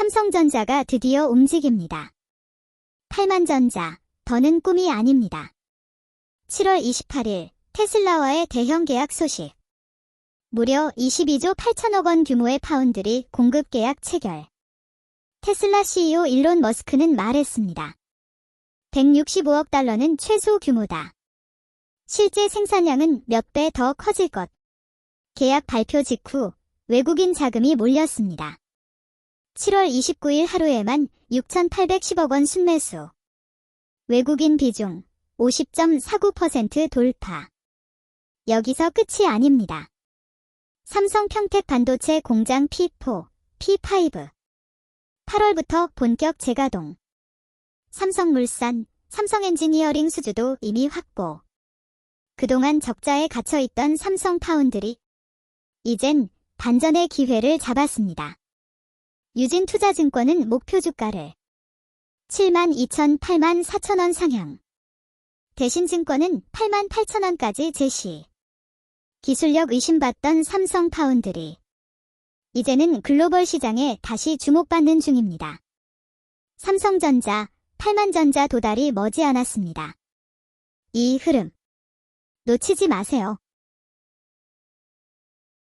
삼성전자가 드디어 움직입니다. 8만전자, 더는 꿈이 아닙니다. 7월 28일 테슬라와의 대형 계약 소식. 무려 22조 8천억 원 규모의 파운드리 공급 계약 체결. 테슬라 CEO 일론 머스크는 말했습니다. 165억 달러는 최소 규모다. 실제 생산량은 몇 배 더 커질 것. 계약 발표 직후 외국인 자금이 몰렸습니다. 7월 29일 하루에만 6,810억 원 순매수. 외국인 비중 50.49% 돌파. 여기서 끝이 아닙니다. 삼성 평택 반도체 공장 P4, P5. 8월부터 본격 재가동. 삼성물산, 삼성엔지니어링 수주도 이미 확보. 그동안 적자에 갇혀있던 삼성 파운드리. 이젠 반전의 기회를 잡았습니다. 유진투자증권은 목표 주가를 7만 2천 8만 4천 원 상향. 대신증권은 8만 8천 원까지 제시. 기술력 의심받던 삼성 파운드리. 이제는 글로벌 시장에 다시 주목받는 중입니다. 삼성전자, 8만전자 도달이 머지않았습니다. 이 흐름 놓치지 마세요.